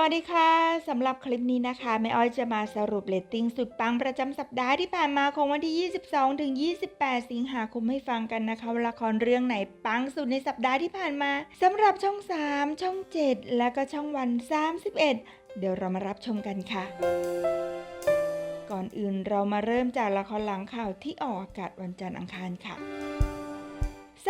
วัสดีค่ะสำหรับคลิปนี้นะคะแม่อ้อยจะมาสรุปเรตติ้งสุดปังประจำสัปดาห์ที่ผ่านมาของวันที่ 22 ถึง 28 สิงหาคมให้ฟังกันนะคะว่าละครเรื่องไหนปังสุดในสัปดาห์ที่ผ่านมาสำหรับช่อง 3 ช่อง 7 และก็ช่องวัน 31 เดี๋ยวเรามารับชมกันค่ะ ก่อนอื่นเรามาเริ่มจากละครหลังข่าวที่ออกอากาศวันจันทร์อังคารค่ะ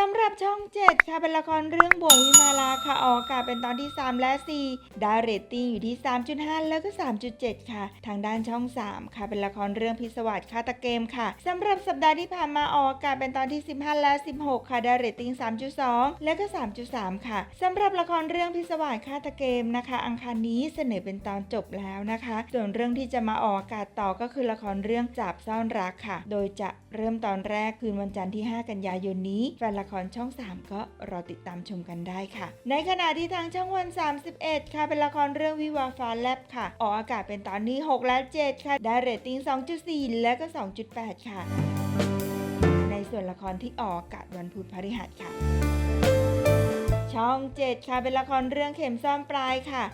สำหรับช่อง 7 ค่ะเป็นละครเรื่องบ่วงวิมาลาค่ะออกอากาศเป็นตอนที่ 3 และ4ได้เรตติ้งอยู่ที่ 3.5 แล้วก็ 3.7 ค่ะ ทางด้านช่อง 3 ค่ะเป็นละครเรื่องพิศวาสฆาตเกมค่ะสำหรับสัปดาห์ที่ผ่านมาออกอากาศเป็นตอนที่ 15 และ 16 ค่ะได้เรตติ้ง 3.2 และก็ 3.3 ค่ะสำหรับละครเรื่องพิศวาสฆาตเกมนะคะ อังคารนี้เสนอเป็นตอนจบแล้วนะคะ ส่วนเรื่องที่จะมาออกอากาศต่อก็คือละครเรื่องจับซ่อนรักค่ะ โดยจะเริ่มตอนแรกคืนวันจันทร์ที่ 5 กันยายนนี้แฟนละครช่อง 3 ก็รอติดตามชมกันได้ค่ะ ในขณะที่ทางช่องวัน 31 ค่ะ เป็นละครเรื่องวิวาฟ้าแลบค่ะ ออกอากาศเป็นตอนนี้ 6 และ7ค่ะ ได้เรตติ้ง 2.4 และก็ 2.8 ค่ะ ในส่วนละครที่ออกอากาศวันพุธพฤหัสค่ะ ช่อง 7 ค่ะเป็นละครเรื่องเข็มซ่อนปลายค่ะ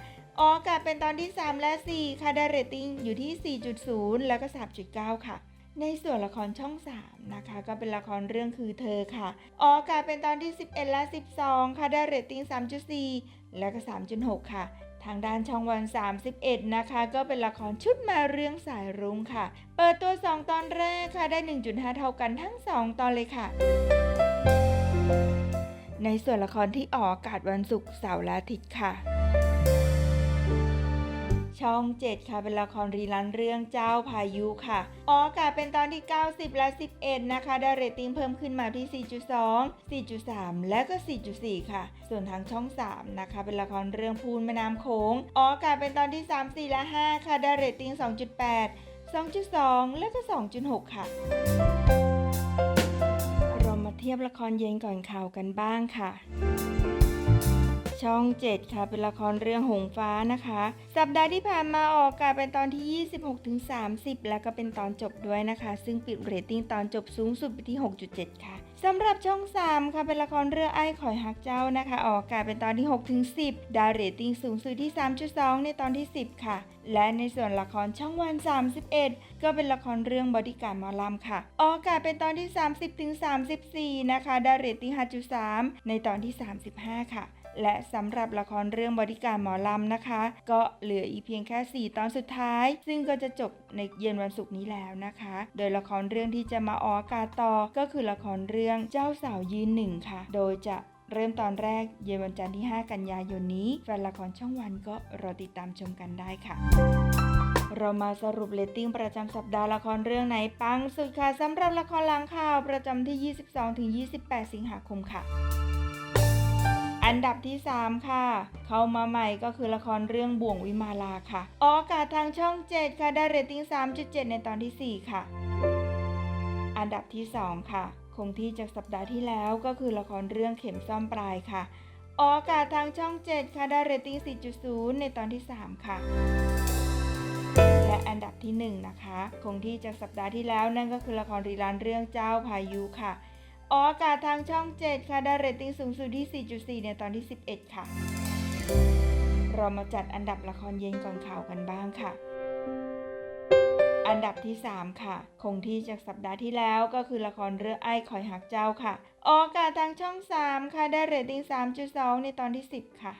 ออกอากาศเป็นตอนที่ 3 และ 4 ค่ะได้เรตติ้งอยู่ที่ 4.0 แล้วก็ 3.9 ค่ะ ในส่วนละครช่อง 3 นะคะ ก็เป็นละครเรื่องคือเธอค่ะออกอากาศเป็นตอนที่ 11 และ 12 ค่ะ ได้เรตติ้ง 3.4 แล้วก็ 3.6 ค่ะ ทางด้านช่องวัน 31 นะคะ ก็เป็นละครชุดมาเรื่องสายรุ้งค่ะ เปิดตัว 2 ตอนแรกค่ะ ได้ 1.5 เท่ากันทั้ง 2 ตอนเลยค่ะในส่วนละครที่ออกอากาศวันศุกร์เสาร์และอาทิตย์ค่ะ ช่อง 7 ค่ะ เป็นละครรีลันเรื่องเจ้าพายุค่ะออกอากาศเป็นตอนที่ 90 และ 11 นะคะ ได้เรตติ้งเพิ่มขึ้นมาที่ 4.2 4.3 และก็ 4.4 ค่ะ ส่วนทางช่อง 3 นะคะ เป็นละครเรื่องพูนแม่น้ำโขงออกอากาศเป็นตอนที่ 3 4 และ 5 ค่ะ ได้เรตติ้ง 2.8 2.2 และก็ 2.6 ค่ะเรามาเทียบละครเย็นก่อนข่าวกันบ้างค่ะ ช่อง 7 ค่ะ เป็นละครเรื่องหงฟ้านะคะ สัปดาห์ที่ผ่านมาออกอากาศเป็นตอนที่ 26ถึง30 แล้วก็เป็นตอนจบด้วยนะคะ ซึ่งปิดเรตติ้งตอนจบสูงสุดไปที่ 6.7 ค่ะสำหรับช่อง 3 ค่ะเป็นละครเรื่องไอ้ข่อยฮักเจ้านะคะ ออกอากาศเป็นตอนที่6ถึง10ได้เรตติ้งสูงสุดที่ 3.2 ในตอนที่ 10 ค่ะ และในส่วนละครช่องวัน 31 ก็เป็นละครเรื่องบอดี้การ์ดมอลำค่ะ ออกอากาศเป็นตอนที่ 30ถึง34 นะคะด้เรตติ้ง5.3 ในตอนที่ 35 ค่ะ และสำหรับละครเรื่องบริการหมอลำนะคะ ก็เหลืออีกเพียงแค่ 4 ตอนสุดท้าย ซึ่งก็จะจบในเย็นวันศุกร์นี้แล้วนะคะ โดยละครเรื่องที่จะมาออกอากาศต่อก็คือละครเรื่องเจ้าสาวยืนหนึ่งค่ะ โดยจะเริ่มตอนแรกเย็นวันจันทร์ที่ 5 กันยายนนี้ แฟนละครช่องวันก็รอติดตามชมกันได้ค่ะ เรามาสรุปเรตติ้งประจำสัปดาห์ละครเรื่องไหนปังสุดค่ะสำหรับละครหลังข่าวประจำที่ 22-28 สิงหาคมค่ะ อันดับที่ 3 ค่ะ เข้ามาใหม่ก็คือละครเรื่องบ่วงวิมาลาค่ะ ออกอากาศทางช่อง 7 ค่ะ ได้เรตติ้ง 3.7 ในตอนที่ 4 ค่ะ อันดับที่ 2 ค่ะ คงที่จากสัปดาห์ที่แล้วก็คือละครเรื่องเข็มซ่อมปลายค่ะ ออกอากาศทางช่อง 7 ค่ะ ได้เรตติ้ง 4.0 ในตอนที่ 3 ค่ะ และอันดับที่ 1 นะคะ คงที่จากสัปดาห์ที่แล้วนั่นก็คือละครรีลันเรื่องเจ้าพายุค่ะ ออกอากาศทางช่อง 7 ค่ะ ได้เรตติ้งสูงสุดที่ 4.4 ในตอนที่ 11 ค่ะ เรามาจัดอันดับละครเย็นก่อนข่าวกันบ้างค่ะ อันดับที่ 3 ค่ะ คงที่จากสัปดาห์ที่แล้วก็คือละครเรื่องไอ้คอยหักเจ้าค่ะ ออกอากาศทางช่อง 3 ค่ะ ได้เรตติ้ง 3.2 ในตอนที่ 10 ค่ะ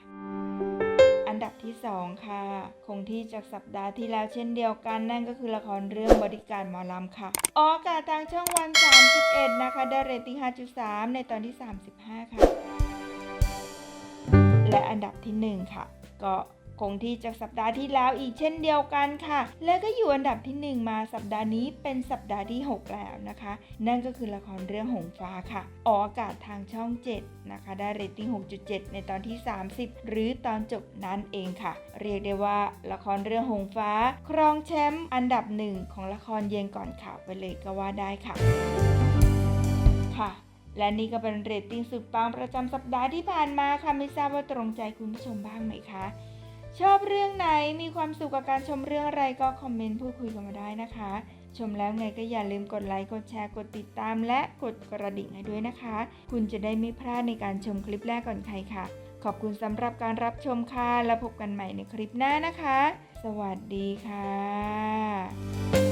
อันดับที่ 2 ค่ะ คงที่จากสัปดาห์ที่แล้วเช่นเดียวกัน นั่นก็คือละครเรื่องบริการหมอลำค่ะออกอากาศทางช่องวัน 31 นะคะ ได้เรตติ้ง 5.3 ในตอนที่ 35 ค่ะ และอันดับที่ 1 ค่ะ ก็ คงที่จากสัปดาห์ที่แล้วอีกเช่นเดียวกันค่ะ และก็อยู่อันดับที่ 1 มาสัปดาห์นี้เป็นสัปดาห์ที่ 6 แล้วนะคะ นั่นก็คือละครเรื่องหงฟ้าค่ะออกอากาศทางช่อง 7 นะคะ ได้เรตติ้ง 6.7 ในตอนที่ 30 หรือตอนจบนั่นเองค่ะ เรียกได้ว่าละครเรื่องหงฟ้า ครองแชมป์อันดับหนึ่งของละครเย็นก่อนข่าวไปเลยก็ว่าได้ค่ะ ค่ะและนี่ก็เป็นเรตติ้งสุดปังประจำสัปดาห์ที่ผ่านมาค่ะ ไม่ทราบว่าตรงใจคุณผู้ชมบ้างไหมคะ ชอบเรื่องไหนมีความสุขกับการชมเรื่องอะไรก็คอมเมนต์พูดคุยกันมาได้นะคะ ชมแล้วไงก็อย่าลืมกดไลค์กดแชร์กดติดตาม และกดกระดิ่งให้ด้วยนะคะ คุณจะได้ไม่พลาดในการชมคลิปแรกก่อนใครค่ะ ขอบคุณสำหรับการรับชมค่ะแล้วพบกันใหม่ในคลิปหน้านะคะ สวัสดีค่ะ